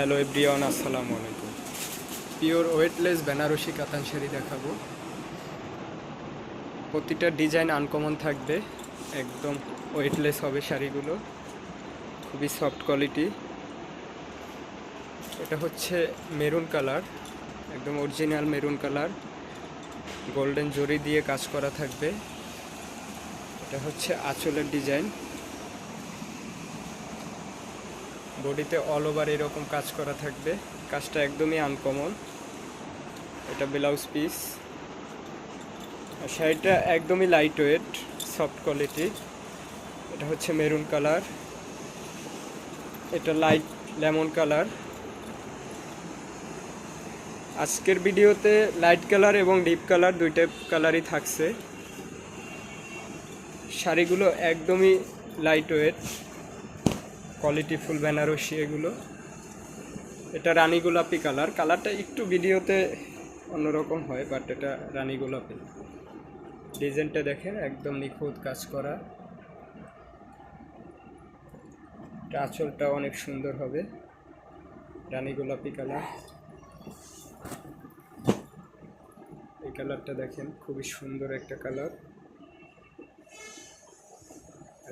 Hello everyone আসসালামু আলাইকুম pure weightless Banarasi কাতান শাড়ি দেখাবো প্রতিটা ডিজাইন আনকমন থাকবে। একদম ওয়েটলেস হবে শাড়িগুলো। খুবই সফট কোয়ালিটি এটা হচ্ছে মেরুন কালার একদম original maroon colour golden zari দিয়ে কাজ করা থাকবে। এটা হচ্ছে আঁচলের ডিজাইন বডিতে অল ওভার এরকম কাজ করা থাকবে। কাজটা একদমই আনকমন এটা ব্লাউজ পিস শাড়িটা একদমই লাইট ওয়েট সফট কোয়ালিটি এটা হচ্ছে মেরুন কালার এটা লাইট লেমন কালার আজকের ভিডিওতে লাইট কালার এবং ডিপ কালার দুইটা কালারই থাকছে। শাড়িগুলো একদমই light weight quality full, Banarasi এগুলো। এটা রানী গোলাপি কালার। কালারটা একটু ভিডিওতে অন্যরকম হয় বাট এটা রানী গোলাপি। ডিজাইনটা দেখেন, একদম নিখুঁত কাজ করা। আঁচলটা অনেক সুন্দর হবে, রানী গোলাপি কালার। এই কালারটা দেখেন, খুবই সুন্দর একটা কালার।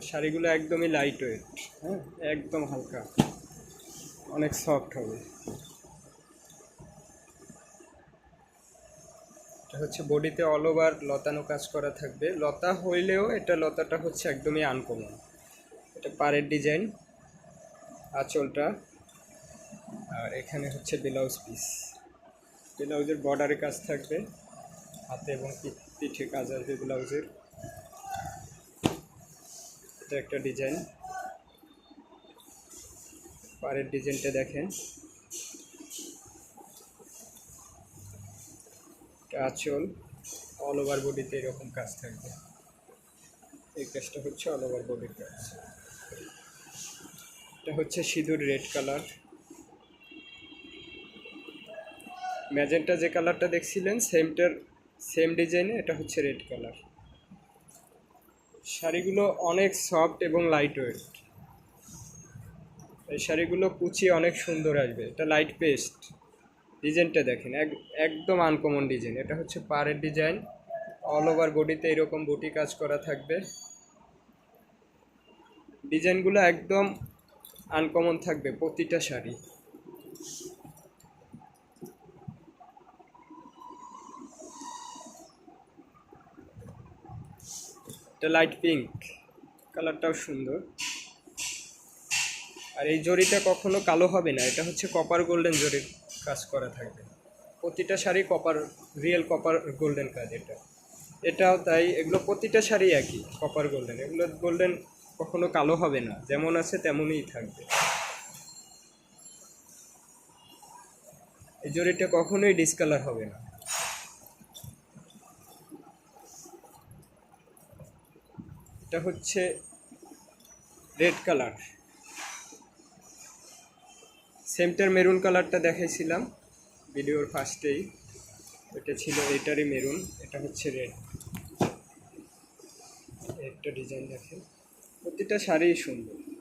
শাড়িগুলো একদমই লাইট ওয়েট হ্যাঁ? একদম হালকা। অনেক সফট হবে। এটা হচ্ছে বডিতে অল ওভার লতানো কাজ করা থাকবে। লতা হইলেও এটা লতাটা হচ্ছে একদমই আনকমন এটা পাড়ের ডিজাইন আঁচলটা। আর এখানে হচ্ছে ব্লাউজ পিস ব্লাউজের বর্ডারে কাজ থাকবে। হাতে এবং পিঠে কাজ আসবে ব্লাউজের এটা একটা ডিজাইন। পাড়ের ডিজাইনটা দেখেন। আঁচল অল ওভার বডিতে এরকম কাজ থাকবে। এই কাজটা হচ্ছে অল ওভার বডির কাজ এটা হচ্ছে সিঁদুর রেড কালার। ম্যাজেন্টা যে কালারটা দেখছিলেন সেমটার সেম ডিজাইনে এটা হচ্ছে রেড কালার। শাড়িগুলো অনেক সফট এবং লাইট ওয়েট এই শাড়িগুলো কুচি অনেক সুন্দর আসবে। এটা লাইট পেস্ট ডিজাইনটা দেখেন, এক, একদম আনকমন ডিজাইন এটা হচ্ছে পাড়ের ডিজাইন অল ওভার বডিতে এরকম বুটি কাজ করা থাকবে। ডিজাইনগুলো একদম আনকমন থাকবে প্রতিটা শাড়ি। এটা লাইট পিঙ্ক কালারটাও সুন্দর। আর এই জরিটা কখনো কালো হবে না, এটা হচ্ছে কপার গোল্ডেন জরির কাজ করা থাকবে। প্রতিটা sari copper real copper golden কাজ এটা। এটাও তাই, এগুলো প্রতিটা শাড়ি একই কপার গোল্ডেন এগুলো গোল্ডেন কখনো কালো হবে না, যেমন আছে তেমনই থাকবে। এই জরিটা কখনোই ডিসকালার হবে না। এটা হচ্ছে রেড কালার। সেমটার মেরুন কালারটা দেখাইছিলাম ভিডিওর ফার্স্টেই। এটা ছিল এটারই মেরুন, এটা হচ্ছে রেড। একটা ডিজাইন দেখেন। প্রতিটা শাড়ি সুন্দর।